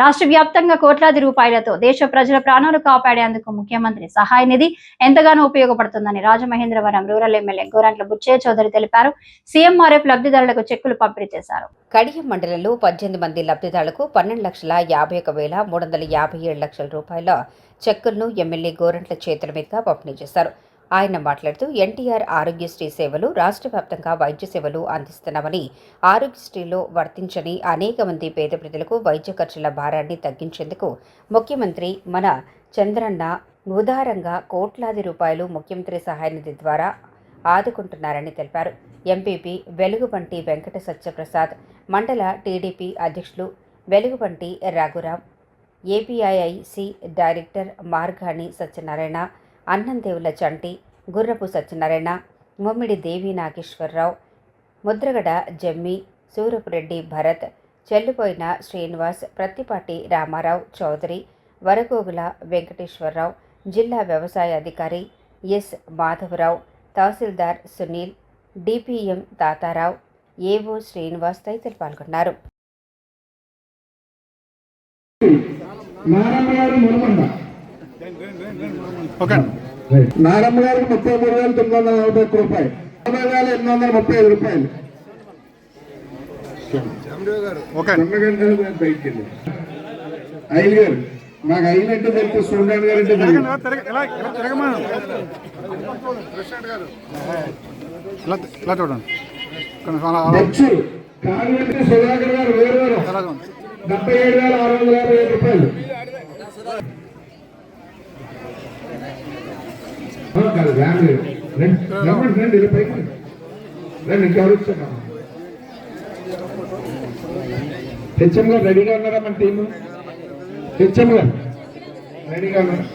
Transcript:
రాష్ట్ర వ్యాప్తంగా కోట్లాది రూపాయలతో దేశ ప్రజల ప్రాణాలు కాపాడేందుకు ముఖ్యమంత్రి సహాయ నిధి ఎంతగానో ఉపయోగపడుతుందని రాజమహేంద్రవరం రూరల్ ఎమ్మెల్యే గోరంట్ల బుచ్చయ్య చౌదరి తెలిపారు. సీఎంఆర్ఎఫ్ లబ్ధిదారులకు చెక్కులు పంపిణీ చేశారు. కడియం మండలంలో పద్దెనిమిది మంది లబ్ధిదారులకు పన్నెండు లక్షల యాభై ఒక వేల మూడు వందల యాభై ఏడు లక్షల రూపాయల చెక్కులను ఎమ్మెల్యే గోరంట్ల చేతుల మీదుగా పంపిణీ చేశారు. ఆయన మాట్లాడుతూ ఎన్టీఆర్ ఆరోగ్యశ్రీ సేవలు రాష్ట్ర వ్యాప్తంగా వైద్య సేవలు అందిస్తున్నామని ఆరోగ్యశ్రీలో వర్తించని అనేక మంది పేద ప్రజలకు వైద్య ఖర్చుల భారాన్ని తగ్గించేందుకు ముఖ్యమంత్రి మన చంద్రన్న ఉదారంగా కోట్లాది రూపాయలు ముఖ్యమంత్రి సహాయ నిధి ద్వారా ఆదుకుంటున్నారని తెలిపారు. ఎంపీపీ వెలుగుబంటి వెంకట సత్యప్రసాద్ మండల టీడీపీ అధ్యక్షులు వెలుగుబంటి రఘురాం ఏపీఐఐసి డైరెక్టర్ మార్గాని సత్యనారాయణ అన్నందేవుల చంటి గుర్రపు సత్యనారాయణ ముమ్మిడి దేవి నాగేశ్వరరావు ముద్రగడ జమ్మి సూరపురెడ్డి భరత్ చెల్లిపోయిన శ్రీనివాస్ ప్రత్తిపాటి రామారావు చౌదరి వరగోగుల వెంకటేశ్వరరావు జిల్లా వ్యవసాయ అధికారి S Madhavarao tahsildar Sunil DPM Tatarao AO Srinivas తదితరులు పాల్గొన్నారు. నారాయణ గారు ఓకే. నారమ్మ గారికి ముప్పై మూడు వేల తొమ్మిది వందల నలభై ఒక్క రూపాయలు. నలభై వేల ఎనిమిది వందల ముప్పై ఐదు రూపాయలు. ఐదు గారు నాకు ఐదు అంటే తెలిపి సూర్యనారాయణ గారు అంటే ఇలా చూడండి. సుధాకర్ గారు వేరు వేరు. డెబ్బై ఏడు వేల ఆరు వందల యాభై ఐదు రూపాయలు. కాదు, వ్యాన్ లేదు. రండి, రండి, ఇలా పైకి రండి. ఇంకెవరు వచ్చారు? హెచ్ఎం గారు రెడీగా ఉన్నారా మన టీము హెచ్ఎం గారు రెడీగా ఉన్నారా.